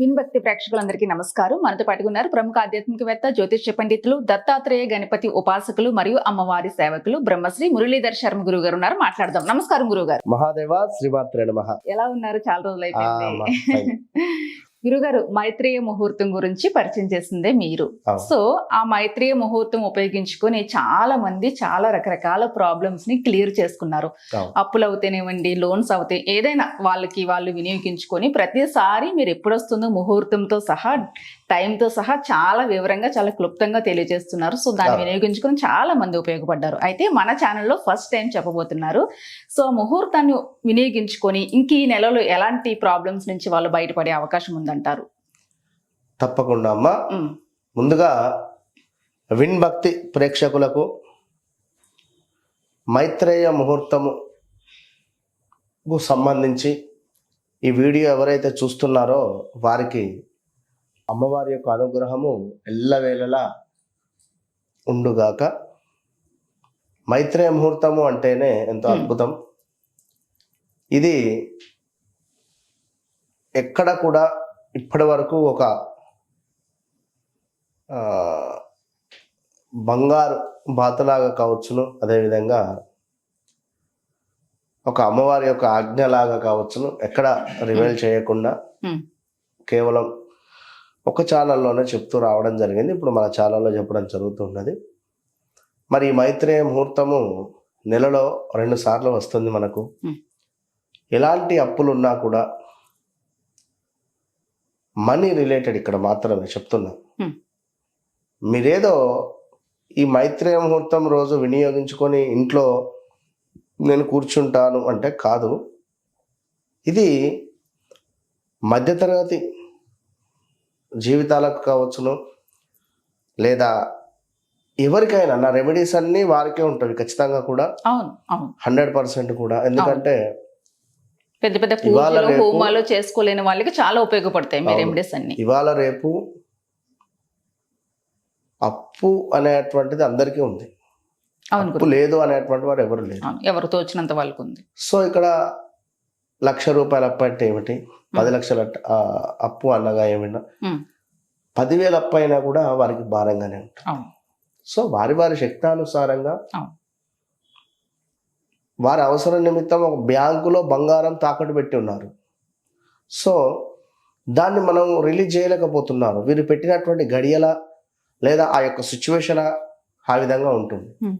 విన్భక్తి ప్రేక్షకులందరికీ నమస్కారం. మనతో పాటుకున్నారు ప్రముఖ ఆధ్యాత్మికవేత్త జ్యోతిష్య పండితులు దత్తాత్రేయ గణపతి ఉపాసకులు మరియు అమ్మవారి సేవకులు బ్రహ్మశ్రీ మురళీధర్ శర్మ గురువు గారు ఉన్నారు. మాట్లాడదాం. నమస్కారం గురువు గారు మహాదేవ శ్రీమాత్రే ఎలా ఉన్నారు? చాలా రోజులు ఆ, మా- అయిపోయింది గురుగారు మైత్రేయ ముహూర్తం గురించి పరిచయం చేసిందే మీరు. సో ఆ మైత్రేయ ముహూర్తం ఉపయోగించుకొని చాలా మంది చాలా రకరకాల ప్రాబ్లమ్స్ని క్లియర్ చేసుకున్నారు. అప్పులు అవుతానేవ్వండి లోన్స్ అవుతాయి ఏదైనా వాళ్ళకి వాళ్ళు వినియోగించుకొని ప్రతిసారి మీరు ఎప్పుడు వస్తుందో ముహూర్తంతో సహా టైంతో సహా చాలా వివరంగా చాలా క్లుప్తంగా తెలియజేస్తున్నారు సో దాన్ని. వినియోగించుకొని చాలా మంది ఉపయోగపడ్డారు అయితే మన ఛానల్లో ఫస్ట్ టైం చెప్పబోతున్నారు సో ముహూర్తాన్ని వినియోగించుకొని ఇంక ఈ నెలలో ఎలాంటి ప్రాబ్లమ్స్ నుంచి వాళ్ళు బయటపడే అవకాశం ఉందంటారు తప్పకుండా అమ్మా. ముందుగా విన్ భక్తి ప్రేక్షకులకు మైత్రేయ ముహూర్తము కు సంబంధించి ఈ వీడియో ఎవరైతే చూస్తున్నారో వారికి అమ్మవారి యొక్క అనుగ్రహము ఎల్లవేళలా ఉండుగాక. మైత్రేయ ముహూర్తము అంటేనే ఎంతో. అద్భుతం. ఇది ఎక్కడ కూడా ఇప్పటి వరకు ఒక బంగారు బాతులాగా కావచ్చును. అదేవిధంగా ఒక అమ్మవారి యొక్క ఆజ్ఞలాగా కావచ్చును. ఎక్కడ రివైల్ చేయకుండా Hmm. కేవలం ఒక ఛానల్లోనే చెప్తూ రావడం జరిగింది. ఇప్పుడు మన ఛానల్లో చెప్పడం జరుగుతున్నది. మరి ఈ మైత్రేయ ముహూర్తము నెలలో రెండు సార్లు వస్తుంది మనకు. Hmm. ఎలాంటి అప్పులు ఉన్నా కూడా మనీ రిలేటెడ్ ఇక్కడ మాత్రమే చెప్తున్నా. మీరేదో ఈ మైత్రేయ ముహూర్తం రోజు వినియోగించుకొని ఇంట్లో నేను కూర్చుంటాను అంటే కాదు. ఇది మధ్యతరగతి జీవితాలకు కావచ్చును. లేదా ఎవరికైనా నా రెమెడీస్ అన్నీ వారికే ఉంటాయి ఖచ్చితంగా కూడా. హండ్రెడ్ పర్సెంట్ కూడా. ఎందుకంటే పెద్ద పెద్ద పూజలు హోమాలు చేసుకోలేని వాళ్ళకి చాలా ఉపయోగపడతాయి మీ. రెమెడీస్ అన్ని. ఇవాళ రేపు అప్పు అనేటువంటిది అందరికీ ఉంది. అవును అప్పు లేదు అనేటువంటి వారు ఎవరు లేరు ఎవరు తోచినంత వాళ్ళకు ఉంది. సో ఇక్కడ లక్ష రూపాయల అప్పు అంటే ఏమిటి? పది లక్షల అప్పు అనగా ఏమైనా? పదివేల అప్పు అయినా కూడా వారికి భారంగానే ఉంటుంది. సో వారి వారి శక్తానుసారంగా. వారి అవసరం నిమిత్తం ఒక బ్యాంకులో బంగారం తాకట్టు పెట్టి ఉన్నారు. సో దాన్ని మనం రిలీజ్ చేయలేకపోతున్నారు. వీరు పెట్టినటువంటి గడియల లేదా ఆ యొక్క సిచ్యువేషన్ ఆ విధంగా ఉంటుంది.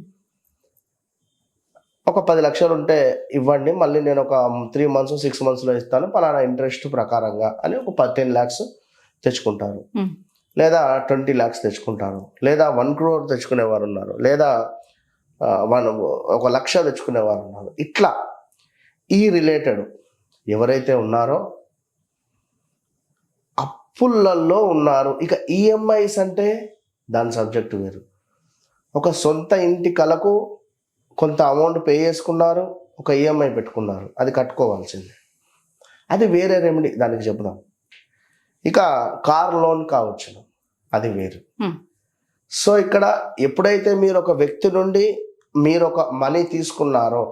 ఒక పది లక్షలు ఉంటే ఇవ్వండి మళ్ళీ నేను ఒక త్రీ మంత్స్ సిక్స్ మంత్స్లో ఇస్తాను పలానా ఇంట్రెస్ట్ ప్రకారంగా అని ఒక టెన్ ల్యాక్స్ తెచ్చుకుంటారు. లేదా ట్వంటీ ల్యాక్స్ తెచ్చుకుంటారు. లేదా వన్ క్రోర్ తెచ్చుకునేవారు ఉన్నారు. లేదా వన్ ఒక లక్ష తెచ్చుకునేవారు ఉన్నారు. ఇట్లా ఈ రిలేటెడ్ ఎవరైతే ఉన్నారో అప్పులలో ఉన్నారు. ఇక ఈఎంఐస్ అంటే దాని సబ్జెక్ట్ వేరు. ఒక సొంత ఇంటి కలకు కొంత అమౌంట్ పే చేసుకున్నారు ఒక ఈఎంఐ పెట్టుకున్నారు. అది కట్టుకోవాల్సిందే. అది వేరే రెమెడీ దానికి చెప్దాం. ఇక కార్ లోన్ కావచ్చు. అది వేరు. సో ఇక్కడ ఎప్పుడైతే మీరు ఒక వ్యక్తి నుండి మీరు ఒక మనీ తీసుకున్నారో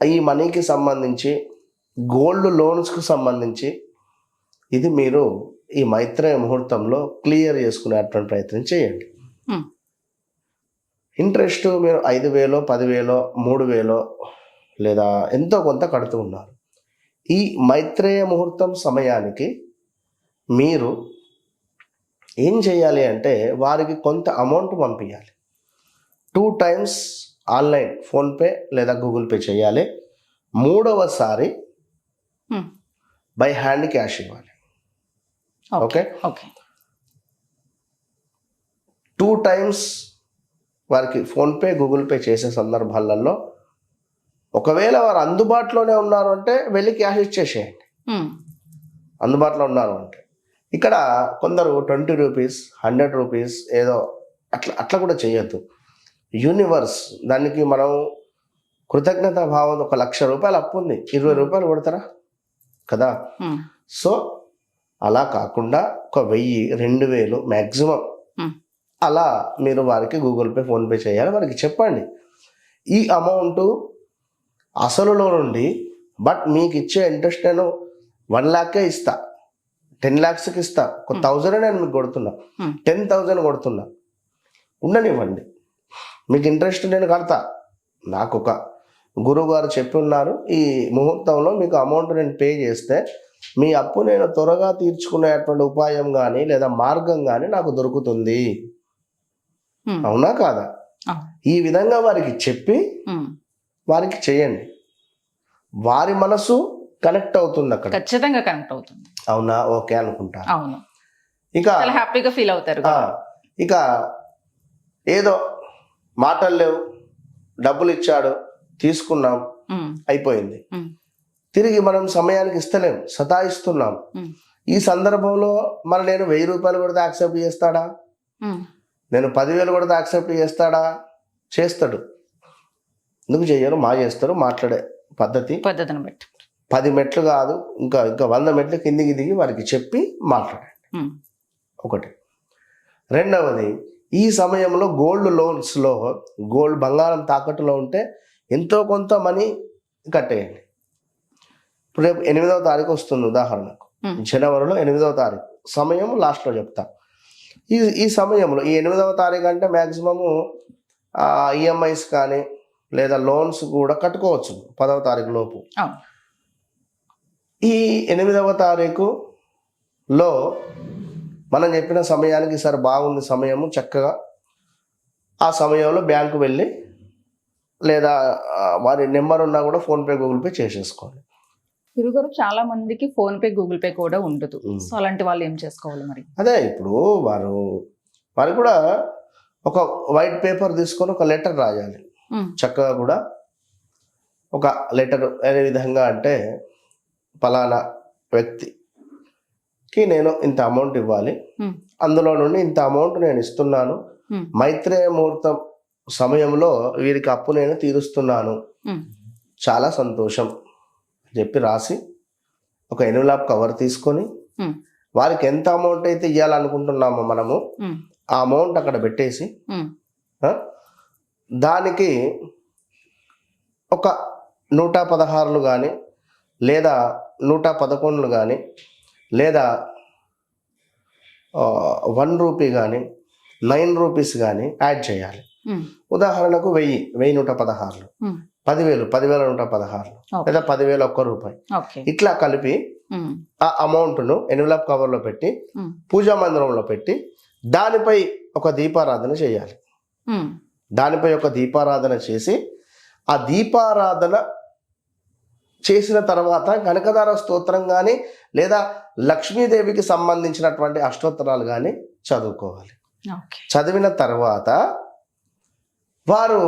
ఈ మనీకి సంబంధించి గోల్డ్ లోన్స్కి సంబంధించి ఇది మీరు ఈ మైత్రేయ ముహూర్తంలో క్లియర్ చేసుకునేటువంటి ప్రయత్నం చేయండి. ఇంట్రెస్ట్ మీరు ఐదు వేలో పదివేలో మూడు వేలో లేదా ఎంతో కొంత కడుతూ ఉన్నారు. ఈ మైత్రేయ ముహూర్తం సమయానికి మీరు ఏం చేయాలి అంటే వారికి కొంత అమౌంట్ పంపించాలి టూ టైమ్స్ ఆన్లైన్ ఫోన్పే లేదా గూగుల్ పే చేయాలి. మూడవసారి ఉమ్, బై హ్యాండ్ క్యాష్ ఇవ్వాలి. ఓకే ఓకే టూ టైమ్స్ వారికి ఫోన్పే గూగుల్ పే చేసే సందర్భాలలో ఒకవేళ వారు అందుబాటులోనే ఉన్నారు అంటే వెళ్ళి క్యాష్ ఇచ్చేసేయండి. ఉమ్, అందుబాటులో ఉన్నారు అంటే. ఇక్కడ కొందరు ట్వంటీ రూపీస్ హండ్రెడ్ రూపీస్ ఏదో అట్లా అట్లా కూడా చేయొద్దు. యూనివర్స్. దానికి మనం కృతజ్ఞత భావం ఒక లక్ష రూపాయలు అప్పు ఉంది. ఇరవై రూపాయలు కొడతారా? కదా? ఉమ్, సో అలా కాకుండా ఒక వెయ్యి రెండు వేలు మ్యాక్సిమం Hmm. అలా మీరు వారికి గూగుల్ పే ఫోన్పే చేయాలి. వారికి చెప్పండి. ఈ అమౌంట్ అసలులో నుండి బట్ మీకు ఇచ్చే ఇంట్రెస్ట్ నేను వన్ ల్యాకే ఇస్తా. టెన్ ల్యాక్స్కి ఇస్తా. ఒక Hmm. థౌజండ్ నేను మీకు కొడుతున్నా. Hmm. టెన్ థౌజండ్ కొడుతున్నా. ఉండనివ్వండి. మీకు ఇంట్రెస్ట్ నేను కడతా. నాకు ఒక గురువు గారు చెప్పి ఉన్నారు ఈ ముహూర్తంలో మీకు అమౌంట్ నేను పే చేస్తే మీ అప్పు నేను త్వరగా తీర్చుకునేటువంటి ఉపాయం కానీ లేదా మార్గం కానీ నాకు దొరుకుతుంది. అవునా కాదా. ఈ విధంగా వారికి చెప్పి. వారికి చేయండి. వారి మనసు కనెక్ట్ అవుతుంది అక్కడ. ఖచ్చితంగా కనెక్ట్ అవుతుంది. అవునా? ఓకే అనుకుంటా. అవును. ఇక హ్యాపీగా ఫీల్ అవుతారు. ఇక ఏదో మాటలు లేవు. డబ్బులు ఇచ్చాడు. తీసుకున్నాం. అయిపోయింది. తిరిగి మనం సమయానికి ఇస్తలేం. సతాయిస్తున్నాం. ఈ సందర్భంలో మరి నేను వెయ్యి రూపాయలు కొడితే యాక్సెప్ట్ చేస్తాడా? నేను పదివేలు కొడితే యాక్సెప్ట్ చేస్తాడా? చేస్తాడు. ఎందుకు చేయరు మా చేస్తారు మాట్లాడే పద్ధతి. పద్ధతిని బట్టి. పది మెట్లు కాదు. ఇంకా ఇంకా వంద మెట్లు కిందికి దిగి వారికి చెప్పి మాట్లాడండి. ఒకటి. రెండవది ఈ సమయంలో గోల్డ్ లోన్స్లో గోల్డ్ బంగారం తాకట్టులో ఉంటే ఎంతో కొంత మనీ కట్టేయండి. ఇప్పుడు రేపు ఎనిమిదవ తారీఖు వస్తుంది ఉదాహరణకు. జనవరిలో ఎనిమిదవ తారీఖు. సమయం లాస్ట్లో చెప్తా. ఈ ఈ సమయంలో ఈ ఎనిమిదవ తారీఖు అంటే మ్యాక్సిమము ఈఎంఐస్ కానీ లేదా లోన్స్ కూడా కట్టుకోవచ్చు పదవ తారీఖు లోపు. ఈ ఎనిమిదవ తారీఖులో మనం చెప్పిన సమయానికి సరే బాగుంది సమయము చక్కగా ఆ సమయంలో బ్యాంకు వెళ్ళి లేదా వారి నెంబర్ ఉన్నా కూడా ఫోన్పే గూగుల్ పే చేసేసుకోండి గురుగారు చాలా మందికి ఫోన్ పే గూగుల్ పే కూడా ఉండదు. సో అలాంటి వాళ్ళు ఏం చేసుకోవాలి మరి? అదే ఇప్పుడు వారు వారు కూడా ఒక వైట్ పేపర్ తీసుకొని ఒక లెటర్ రాయాలి. చక్కగా కూడా ఒక లెటర్ ఏ విధంగా అంటే ఫలానా వ్యక్తికి నేను ఇంత అమౌంట్ ఇవ్వాలి. అందులో నుండి ఇంత అమౌంట్ నేను ఇస్తున్నాను. మైత్రేయ ముహూర్తం సమయంలో వీరికి అప్పు నేను తీరుస్తున్నాను. చాలా సంతోషం అని చెప్పి రాసి ఒక ఎన్వలాప్ కవర్ తీసుకొని వారికి ఎంత అమౌంట్ అయితే ఇవ్వాలనుకుంటున్నామో మనము ఆ అమౌంట్ అక్కడ పెట్టేసి దానికి ఒక నూట పదహారులు కానీ లేదా నూట పదకొండులు కానీ లేదా వన్ రూపీ కానీ నైన్ రూపీస్ కానీ యాడ్ చేయాలి. ఉమ్, ఉదాహరణకు వెయ్యి వెయ్యి నూట పదహారులు. ఉమ్, పదివేలు పదివేల నూట పదహారులు. లేదా పదివేల ఒక్క రూపాయి. ఇట్లా కలిపి ఉమ్, ఆ అమౌంట్ను ఎన్వలప్ కవర్లో పెట్టి పూజా మందిరంలో పెట్టి దానిపై ఒక దీపారాధన చేయాలి. దానిపై ఒక దీపారాధన చేసి ఆ దీపారాధన చేసిన తర్వాత కనకదార స్తోత్రం కానీ లేదా లక్ష్మీదేవికి సంబంధించినటువంటి అష్టోత్తరాలు కానీ చదువుకోవాలి. చదివిన తర్వాత వారు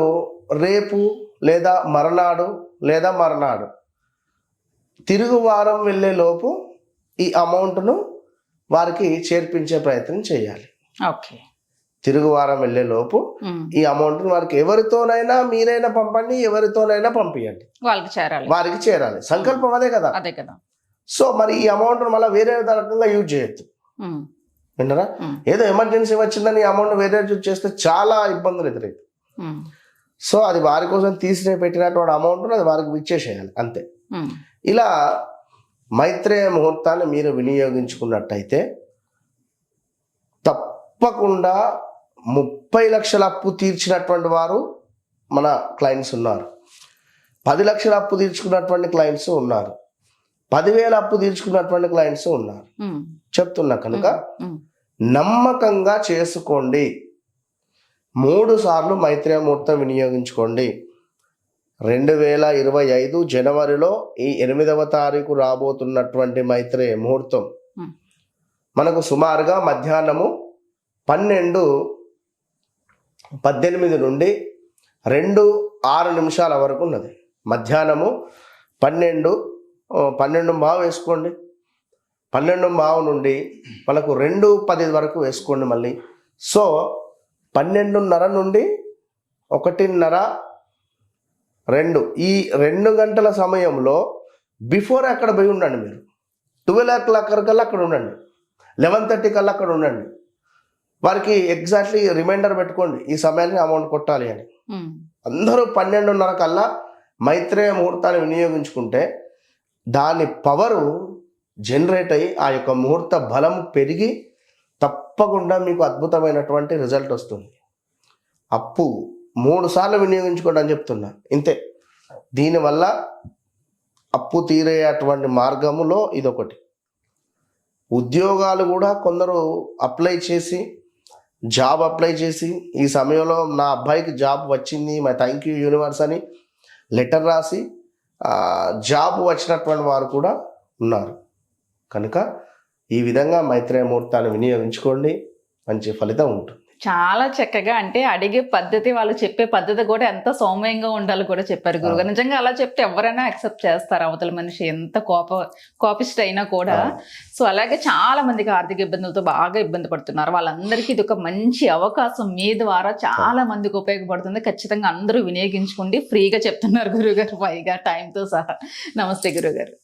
రేపు లేదా మర్నాడు లేదా మర్నాడు తిరుగు వారం వెళ్ళే లోపు ఈ అమౌంట్ను వారికి చేర్పించే ప్రయత్నం చేయాలి. ఓకే. తిరుగు వారం వెళ్ళే లోపు ఉమ్, ఈ అమౌంట్ని వారికి ఎవరితోనైనా మీరైనా పంపండి ఎవరితోనైనా పంపించండి వాళ్ళకి చేరాలి. వారికి చేరాలి. సంకల్పం అదే కదా. అదే కదా. సో మరి ఈ అమౌంట్ మళ్ళీ వేరే రకంగా యూజ్ చేయొద్దు. విన్నారా ఉమ్, ఏదో ఎమర్జెన్సీ వచ్చిందని ఈ అమౌంట్ వేరే యూజ్ చేస్తే చాలా ఇబ్బందులు ఎదురవుతాయి ఉమ్, సో అది వారి కోసం తీసి పెట్టినటువంటి అమౌంట్ అది వారికి ఇచ్చేసేయాలి అంతే. ఇలా మైత్రేయ ముహూర్తాన్ని మీరు వినియోగించుకున్నట్టయితే తప్పకుండా ముప్పై లక్షల అప్పు తీర్చినటువంటి వారు మన క్లయింట్స్ ఉన్నారు. పది లక్షల అప్పు తీర్చుకున్నటువంటి క్లయింట్స్ ఉన్నారు. పదివేల అప్పు తీర్చుకున్నటువంటి క్లయింట్స్ ఉన్నారు. చెప్తున్నా కనుక నమ్మకంగా చేసుకోండి. మూడు సార్లు మైత్రేయ ముహూర్తం వినియోగించుకోండి. రెండు వేల ఇరవై ఐదు జనవరిలో ఈ ఎనిమిదవ తారీఖు రాబోతున్నటువంటి మైత్రేయ ముహూర్తం. మనకు సుమారుగా మధ్యాహ్నము పన్నెండు పద్దెనిమిది నుండి రెండు ఆరు నిమిషాల వరకు ఉన్నది. మధ్యాహ్నము పన్నెండు పన్నెండు బావు వేసుకోండి. పన్నెండు బావు నుండి మనకు రెండు పది వరకు వేసుకోండి మళ్ళీ. సో పన్నెండున్నర నుండి ఒకటిన్నర రెండు. ఈ రెండు గంటల సమయంలో బిఫోర్ అక్కడ పోయి ఉండండి మీరు. ట్వెల్వ్ ఓ క్లాక్ కల్లా అక్కడ ఉండండి. లెవెన్ థర్టీ కల్లా అక్కడ ఉండండి. వారికి ఎగ్జాక్ట్లీ రిమైండర్ పెట్టుకోండి ఈ సమయాన్ని అమౌంట్ కొట్టాలి అని. ఉమ్, అందరూ పన్నెండున్నర కల్లా మైత్రేయ ముహూర్తాన్ని వినియోగించుకుంటే దాని పవరు జనరేట్ అయ్యి ఆ యొక్క ముహూర్త బలం పెరిగి తప్పకుండా మీకు అద్భుతమైనటువంటి రిజల్ట్ వస్తుంది. అప్పు మూడు సార్లు వినియోగించుకోండి అని చెప్తున్నా. ఇంతే. దీనివల్ల అప్పు తీరేటువంటి మార్గములో ఇదొకటి. ఉద్యోగాలు కూడా కొందరు అప్లై చేసి జాబ్ అప్లై చేసి ఈ సమయంలో నా అబ్బాయికి జాబ్ వచ్చింది మై థ్యాంక్ యూ యూనివర్స్ అని లెటర్ రాసి జాబ్ వచ్చినటువంటి వారు కూడా ఉన్నారు. కనుక ఈ విధంగా మైత్రేయ ముహూర్తాన్ని వినియోగించుకోండి మంచి ఫలితం ఉంటుంది. చాలా చక్కగా అంటే అడిగే పద్ధతి వాళ్ళు చెప్పే పద్ధతి కూడా ఎంత సౌమ్యంగా ఉండాలి కూడా చెప్పారు గురుగారు నిజంగా అలా చెప్తే ఎవరైనా యాక్సెప్ట్ చేస్తారు అవతల మనిషి ఎంత కోప కోపిస్ట్ అయినా కూడా. సో అలాగే చాలా మందికి ఆర్థిక ఇబ్బందులతో బాగా ఇబ్బంది పడుతున్నారు. వాళ్ళందరికీ ఇది ఒక మంచి అవకాశం మీ ద్వారా చాలా మందికి ఉపయోగపడుతుంది. ఖచ్చితంగా అందరూ వినియోగించుకోండి. ఫ్రీగా చెప్తున్నారు గురుగారు పైగా టైంతో సహా. నమస్తే గురుగారు